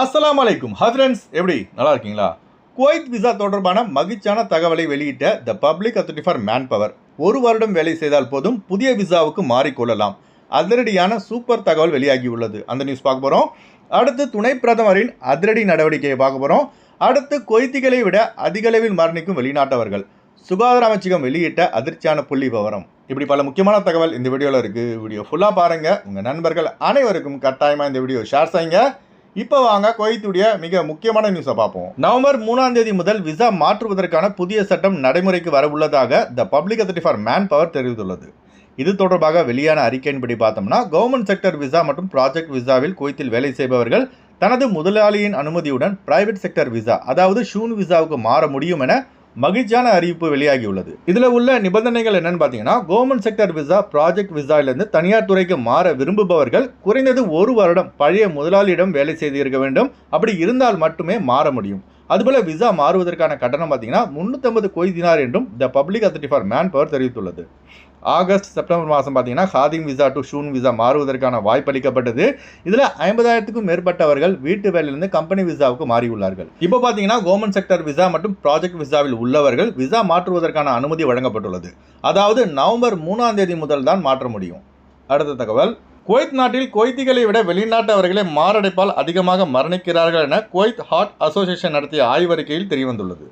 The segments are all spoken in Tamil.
அஸ்லாம் அலைக்கும் ஹை ஃப்ரெண்ட்ஸ் எப்படி? நல்லா இருக்கீங்களா? குவைத் விசா தொடர்பான மகிழ்ச்சியான தகவலை வெளியிட்ட the Public Authority for Manpower ஒரு வருடம் வேலை செய்தால் போதும் புதிய விசாவுக்கு மாறிக்கொள்ளலாம். அதிரடியான சூப்பர் தகவல் வெளியாகியுள்ளது. அந்த நியூஸ் பார்க்க போகிறோம் அடுத்து துணை பிரதமரின் அதிரடி நடவடிக்கையை பார்க்க போகிறோம் அடுத்து கொய்திகளை விட அதிகளவில் மரணிக்கும் வெளிநாட்டவர்கள். சுகாதார அமைச்சகம் வெளியிட்ட அதிர்ச்சியான புள்ளி விவரம். இப்படி பல முக்கியமான தகவல் இந்த வீடியோவில் இருக்குது வீடியோ ஃபுல்லாக பாருங்கள் உங்கள் நண்பர்கள் அனைவருக்கும் கட்டாயமாக இந்த வீடியோ ஷேர் செய்யுங்க. இப்போ வாங்க குவைத்துடைய மிக முக்கியமான நியூஸை பார்ப்போம். நவம்பர் மூணாம் தேதி முதல் விசா மாற்றுவதற்கான புதிய சட்டம் நடைமுறைக்கு வரவுள்ளதாக the public authority for man power தெரிவித்துள்ளது. இது தொடர்பாக வெளியான அறிக்கையின்படி பார்த்தோம்னா கவர்மெண்ட் செக்டர் விசா மற்றும் ப்ராஜெக்ட் விசாவில் குவைத்தில் வேலை செய்பவர்கள் தனது முதலாளியின் அனுமதியுடன் பிரைவேட் செக்டர் விசா அதாவது ஷூன் விசாவுக்கு மாற முடியும் என மகிழ்ச்சியான அறிவிப்பு வெளியாகியுள்ளது. இதில் உள்ள நிபந்தனைகள் என்னன்னு பார்த்தீங்கன்னா கவர்மெண்ட் செக்டர் விசா ப்ராஜெக்ட் விசாவிலிருந்து தனியார் துறைக்கு மாற விரும்புபவர்கள் குறைந்தது ஒரு வருடம் பழைய முதலாளியிடம் வேலை செய்திருக்க வேண்டும். அப்படி இருந்தால் மட்டுமே மாற முடியும். அதுபோல் விசா மாறுவதற்கான கட்டணம் பார்த்தீங்கன்னா முந்நூற்றம்பது கொய்தினார் என்றும் the Public Authority for Manpower தெரிவித்துள்ளது. ஆகஸ்ட் செப்டம்பர் மாதம் பார்த்தீங்கன்னா ஹாதிம் விசா டு ஷூன் விசா மாறுவதற்கான வாய்ப்பு அளிக்கப்பட்டது. இதில் ஐம்பதாயிரத்துக்கும் மேற்பட்டவர்கள் வீட்டு வேலையிலிருந்து கம்பெனி விசாவுக்கு மாறியுள்ளார்கள். இப்போ பார்த்தீங்கன்னா கவர்மெண்ட் செக்டர் விசா மற்றும் ப்ராஜெக்ட் விசாவில் உள்ளவர்கள் விசா மாற்றுவதற்கான அனுமதி வழங்கப்பட்டுள்ளது. அதாவது நவம்பர் மூணாம் தேதி முதல் தான் மாற்ற முடியும். அடுத்த தகவல். குவைத் நாட்டில் குவைத்திகளை விட வெளிநாட்டவர்களே மாரடைப்பால் அதிகமாக மரணிக்கிறார்கள் என குவைத் ஹார்ட் அசோசியேஷன் நடத்திய ஆய்வறிக்கையில் தெரியவந்துள்ளது.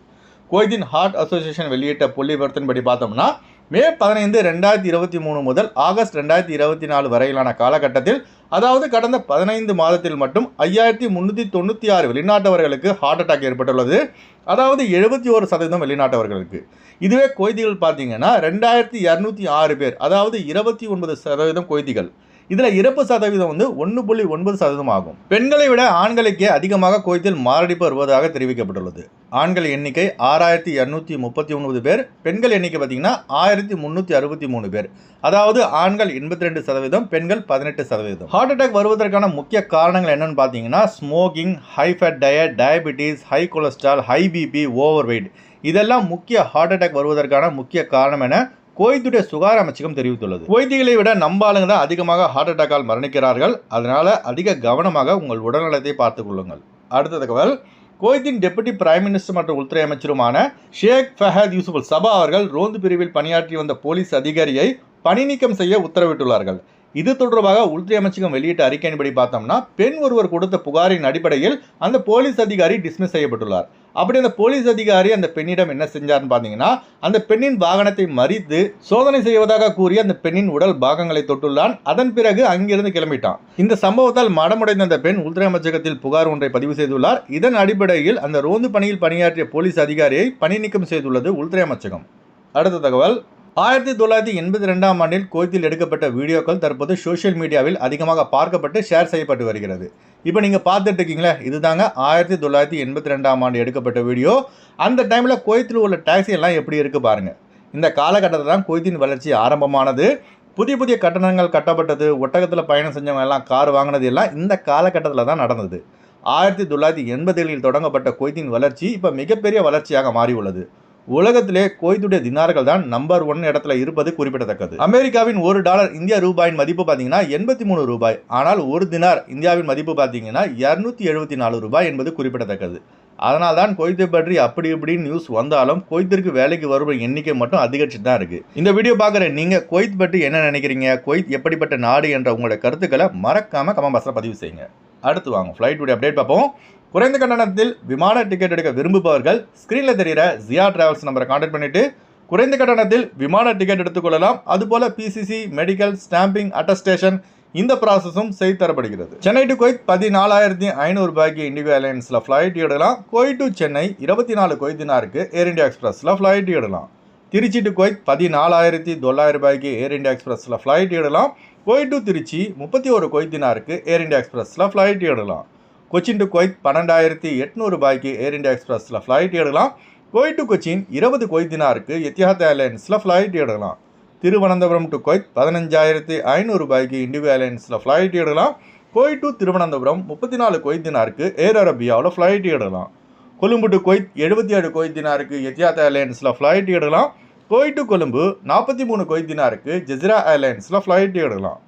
குவைத்தின் ஹார்ட் அசோசியேஷன் வெளியிட்ட புள்ளி விவரத்தின்படி பார்த்தோம்னா மே பதினைந்து ரெண்டாயிரத்தி இருபத்தி மூணு முதல் ஆகஸ்ட் ரெண்டாயிரத்தி இருபத்தி நாலு வரையிலான காலகட்டத்தில் அதாவது கடந்த பதினைந்து மாதத்தில் மட்டும் ஐயாயிரத்தி முந்நூற்றி தொண்ணூற்றி ஆறு வெளிநாட்டவர்களுக்கு ஹார்ட் அட்டாக் ஏற்பட்டுள்ளது. அதாவது எழுபத்தி ஒரு சதவீதம் வெளிநாட்டவர்களுக்கு. இதுவே கொய்திகள் பார்த்தீங்கன்னா ரெண்டாயிரத்தி இரநூத்தி ஆறு பேர் அதாவது இருபத்தி ஒன்பது சதவீதம் கொய்திகள் இதில் இறப்பு சதவீதம் வந்து ஒன்று புள்ளி ஒன்பது சதவீதம் ஆகும். பெண்களை விட ஆண்களுக்கே அதிகமாக கோயத்தில் மாரடைப்பு வருவதாக தெரிவிக்கப்பட்டுள்ளது. ஆண்கள் எண்ணிக்கை ஆறாயிரத்தி இரநூத்தி முப்பத்தி ஒன்பது பேர் பெண்கள் எண்ணிக்கை பார்த்தீங்கன்னா ஆயிரத்தி முந்நூற்றி அறுபத்தி மூணு பேர். அதாவது ஆண்கள் எண்பத்தி ரெண்டு சதவீதம் பெண்கள் பதினெட்டு சதவீதம். ஹார்ட் அட்டாக் வருவதற்கான முக்கிய காரணங்கள் என்னன்னு பார்த்தீங்கன்னா smoking high fat diet diabetes high cholesterol high BP overweight இதெல்லாம் முக்கிய ஹார்ட் அட்டாக் வருவதற்கான முக்கிய காரணம் என குவைத்துடைய சுகாதார அமைச்சகம் தெரிவித்துள்ளது. குவைத்திகளை விட நம்பாளுங்க தான் அதிகமாக ஹார்ட் அட்டாக்கால் மரணிக்கிறார்கள். அதனால அதிக கவனமாக உங்கள் உடல்நலத்தை பார்த்துக் கொள்ளுங்கள். அடுத்த தகவல் குவைத்தின் டெபுட்டி பிரைம் மினிஸ்டர் மற்றும் உள்துறை அமைச்சருமான ஷேக் ஃபஹத் யூசுஃபுல் சபா அவர்கள் ரோந்து பிரிவில் பணியாற்றி வந்த போலீஸ் அதிகாரியை பணி நீக்கம் செய்ய உத்தரவிட்டுள்ளார்கள். இது தொடர்பாக உள்துறை அமைச்சகம் வெளியிட்ட அறிக்கையின்படி பார்த்தோம்னா பெண் ஒருவர் கொடுத்த புகாரின் அடிப்படையில் அந்த போலீஸ் அதிகாரி டிஸ்மிஸ் செய்யப்பட்டுள்ளார். அப்படி அந்த போலீஸ் அதிகாரி அந்த பெண்ணிடம் என்ன செஞ்சார்னு பார்த்தீங்கன்னா அந்த பெண்ணின் வாகனத்தை மறித்து சோதனை செய்வதாக கூறி அந்த பெண்ணின் உடல் பாகங்களை தொட்டுள்ளான். அதன் பிறகு அங்கிருந்து கிளம்பிட்டான். இந்த சம்பவத்தால் மடமுடைந்த அந்த பெண் உள்துறை அமைச்சகத்தில் புகார் ஒன்றை பதிவு செய்துள்ளார். இதன் அடிப்படையில் அந்த ரோந்து பணியில் பணியாற்றிய போலீஸ் அதிகாரியை பணி நீக்கம் செய்துள்ளது உள்துறை அமைச்சகம். அடுத்த தகவல். ஆயிரத்தி தொள்ளாயிரத்தி எண்பத்தி ரெண்டாம் ஆண்டில் கோயத்தில் எடுக்கப்பட்ட வீடியோக்கள் தற்போது சோஷியல் மீடியாவில் அதிகமாக பார்க்கப்பட்டு ஷேர் செய்யப்பட்டு வருகிறது. இப்போ நீங்கள் பார்த்துட்டு இருக்கீங்களே இதுதாங்க ஆயிரத்தி தொள்ளாயிரத்தி எண்பத்தி ரெண்டாம் ஆண்டு எடுக்கப்பட்ட வீடியோ. அந்த டைமில் கோயத்தில் உள்ள டாக்ஸி எல்லாம் எப்படி இருக்குது பாருங்கள் இந்த காலகட்டத்தில் தான் கோயத்தின் வளர்ச்சி ஆரம்பமானது. புதிய புதிய கட்டணங்கள் கட்டப்பட்டது ஒட்டகத்தில் பயணம் செஞ்சவங்க எல்லாம் கார் வாங்கினது எல்லாம் இந்த காலகட்டத்தில் தான் நடந்தது. ஆயிரத்தி தொள்ளாயிரத்தி எண்பதுகளில் தொடங்கப்பட்ட கோயத்தின் வளர்ச்சி இப்போ மிகப்பெரிய வளர்ச்சியாக மாறியுள்ளது. உலகத்திலே குவைத்துடைய தினார்கள் தான் நம்பர் ஒன் இடத்துல இருப்பது குறிப்பிடத்தக்கது. அமெரிக்காவின் ஒரு டாலர் இந்திய ரூபாயின் மதிப்பு பார்த்தீங்கன்னா எண்பத்தி மூணு ரூபாய். ஆனால் ஒரு தினார் இந்தியாவின் மதிப்பு பார்த்தீங்கன்னா இரநூத்தி எழுபத்தி நாலு ரூபாய் என்பது குறிப்பிடத்தக்கது. அதனால் தான் கொய்த்தை பற்றி அப்படி இப்படின்னு நியூஸ் வந்தாலும் கொய்த்திற்கு வேலைக்கு வரும் எண்ணிக்கை மட்டும் அதிகரிச்சுட்டு தான் இருக்கு. இந்த வீடியோ பார்க்குற நீங்கள் கொய்த் பற்றி என்ன நினைக்கிறீங்க? கொய்த் எப்படிப்பட்ட நாடு என்ற உங்களோட கருத்துக்களை மறக்காம கமெண்ட் பாக்ஸில் பதிவு செய்யுங்க. அடுத்து வாங்க ஃப்ளைட்டுடைய அப்டேட் பார்ப்போம். குறைந்த கட்டணத்தில் விமான டிக்கெட் எடுக்க விரும்புபவர்கள் ஸ்க்ரீனில் தெரிகிற ஜியா டிராவல்ஸ் நம்பரை கான்டாக்ட் பண்ணிவிட்டு குறைந்த கட்டணத்தில் விமான டிக்கெட் எடுத்துக்கொள்ளலாம் அதுபோல் பிசிசி மெடிக்கல் ஸ்டாம்பிங் அட்டஸ்டேஷன் இந்த ப்ராசஸும் செய்து தரப்படுகிறது. சென்னை டு கோயத் பதினாலாயிரத்தி ஐநூறு ரூபாய்க்கு இண்டிகோ ஏர்லைன்ஸில் ஃப்ளைட் எடுக்கலாம். கொய் டு சென்னை இருபத்தி நாலு கொய்தினாருக்கு ஏர் இண்டியா எக்ஸ்பிரஸில் ஃப்ளைட் எடுக்கலாம். திருச்சி டு கோயத் பதினாலாயிரத்தி தொள்ளாயிரம் ரூபாய்க்கு ஏர் இண்டியா எக்ஸ்பிரஸில் ஃப்ளைட் எடுக்கலாம். கொய் டு திருச்சி முப்பத்தி ஒரு கொய்தினாருக்கு ஏர் இண்டியா எக்ஸ்பிரஸில் ஃப்ளைட் எடுக்கலாம். கொச்சின் டு குவைத் பன்னெண்டாயிரத்தி எட்நூறு ரூபாய்க்கு ஏர் இண்டியா எக்ஸ்பிரஸில் ஃப்ளைட் எடுக்கலாம். குவைட் டு கொச்சின் இருபது கொய்தினாருக்கு எத்தியாத் ஏர்லைன்ஸில் ஃப்ளைட் எடுக்கலாம். திருவனந்தபுரம் டு கொய்த் பதினஞ்சாயிரத்தி ஐநூறு ரூபாய்க்கு இண்டிகோ ஏர்லைன்ஸில் ஃப்ளைட் எடுக்கலாம். கொய் டு திருவனந்தபுரம் முப்பத்தி நாலு கொய்தினாருக்கு ஏர் அரபியாவில் ஃப்ளைட் எடுக்கலாம். கொழும்பு டு கொய்த் எழுபத்தி ஏழு கொய்த் தினாருக்கு எத்தியாத் ஏர்லைன்ஸில் ஃப்ளைட் எடுக்கலாம். கோயிட் டு கொழும்பு நாற்பத்தி மூணு கொய்தினாருக்கு ஜெசிரா ஏர்லைன்ஸில் ஃப்ளைட் எடுக்கலாம்.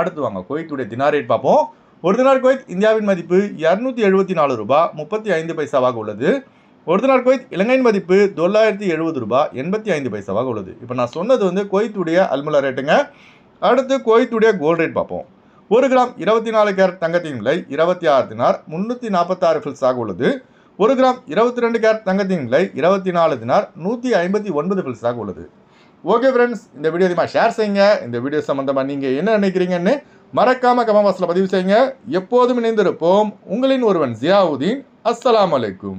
அடுத்து வாங்க குவைத்துடைய தினார் ரேட் பார்ப்போம். ஒரு தினார் குவைத் இந்தியாவின் மதிப்பு இரநூத்தி எழுபத்தி நாலு ரூபாய் முப்பத்தி ஐந்து பைசாவாக உள்ளது. ஒரு தினார் குவைத் இலங்கையின் மதிப்பு தொள்ளாயிரத்தி எழுபது ரூபாய் எண்பத்தி ஐந்து பைசாவாக உள்ளது. இப்போ நான் சொன்னது வந்து குவைத்துடைய அல்முலா ரேட்டுங்க அடுத்து குவைத்துடைய கோல்ட் ரேட் பார்ப்போம். ஒரு கிராம் இருபத்தி நாலு கேரட் தங்கத்தின் விலை இருபத்தி ஆறு தினார் முந்நூற்றி நாற்பத்தாறு ஃபில்ஸாக உள்ளது. ஒரு கிராம் இருபத்தி ரெண்டு கேரட் தங்கத்தின் விலை இருபத்தி நாலு தினார் நூற்றி ஐம்பத்தி ஒன்பது ஃபில்ஸாக உள்ளது. ஓகே ஃப்ரெண்ட்ஸ் இந்த வீடியோ அதிகமாக ஷேர் செய்யுங்க. இந்த வீடியோ சம்மந்தமாக நீங்கள் என்ன நினைக்கிறீங்கன்னு மறக்காம கமவாசல பதிவு செய்யுங்க. எப்போதும் இணைந்திருப்போம். உங்களின் ஒருவன் ஜியாவுதீன். அஸ்லாம் அலைக்கும்.